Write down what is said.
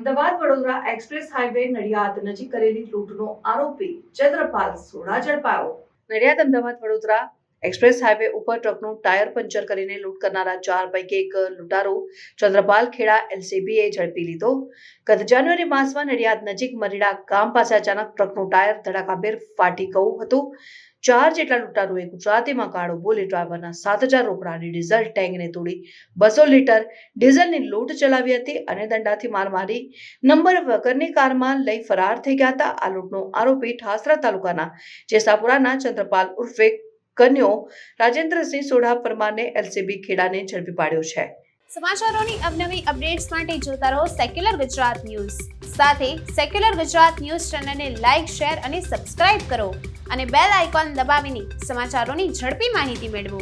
Ahmedabad Vadodara express highway Nadiad નજીક કરેલી લૂંટનો આરોપી ચંદ્રપાલ સોડા ઝડપાયો. નડિયાદ, અમદાવાદ વડોદરા એક્સપ્રેસ હાઈવે ઉપર ટ્રકનું ટાયર પંચર કરીને લૂંટ કરનારા ચાર પૈકી એક લૂંટારો ચંદ્રપાલ ખેડા એલસીબીએ ઝડપી લીધો. ગત જાન્યુઆરી માસમાં નડિયાદ નજીક મરીડા ગામ પાસે અચાનક ટ્રકનું ટાયર ધડાકાભેર ફાટી ગયું હતું. ચાર જેટલા લૂંટારોએ ગુજરાતીમાં કાળો બોલી ડ્રાઈવરના સાત હજાર રોકડાની ડીઝલ ટેન્કને તોડી બસો લીટર ડીઝલની લૂંટ ચલાવી હતી અને દંડાથી માર મારી નંબર વગરની કારમાં લઈ ફરાર થઈ ગયા હતા. આ લૂંટનો આરોપી ઠાસરા તાલુકાના જેસાપુરાના ચંદ્રપાલ ઉર્ફે કન્યો રાજેન્દ્રસિંહ સોઢા પરમારને એલસીબી ખેડાને ઝડપી પાડ્યો છે. સમાચારોની અવનવી અપડેટ્સ માટે જોતા રહો સેક્યુલર ગુજરાત ન્યૂઝ. સાથે સેક્યુલર ગુજરાત ન્યૂઝ ચેનલને લાઇક શેર અને સબસ્ક્રાઇબ કરો અને બેલ આઇકોન દબાવીને સમાચારોની ઝડપી માહિતી મેળવો.